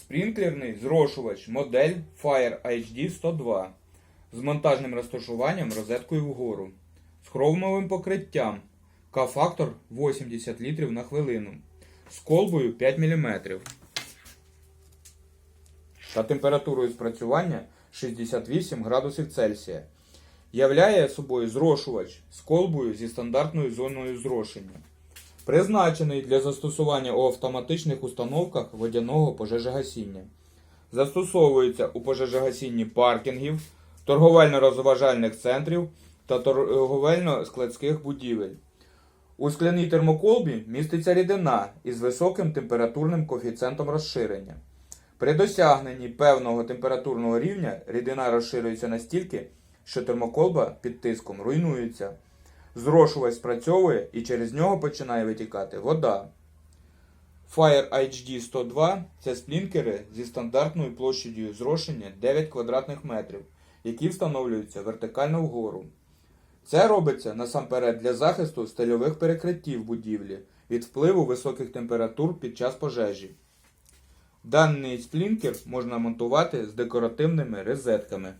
Спрінклерний зрошувач модель Fire HD 102 з монтажним розташуванням розеткою вгору, з хромовим покриттям, К-фактор 80 літрів на хвилину, з колбою 5 мм та температурою спрацювання 68 градусів Цельсія. Являє собою зрошувач з колбою зі стандартною зоною зрошення. Призначений для застосування у автоматичних установках водяного пожежогасіння. Застосовується у пожежогасінні паркінгів, торговельно-розважальних центрів та торговельно-складських будівель. У скляній термоколбі міститься рідина із високим температурним коефіцієнтом розширення. При досягненні певного температурного рівня рідина розширюється настільки, що термоколба під тиском руйнується. Зрошувач спрацьовує і через нього починає витікати вода. Fire HD 102 це сплінкери зі стандартною площадю зрошення 9 квадратних метрів, які встановлюються вертикально вгору. Це робиться насамперед для захисту стильових перекриттів будівлі від впливу високих температур під час пожежі. Даний сплінкер можна монтувати з декоративними розетками.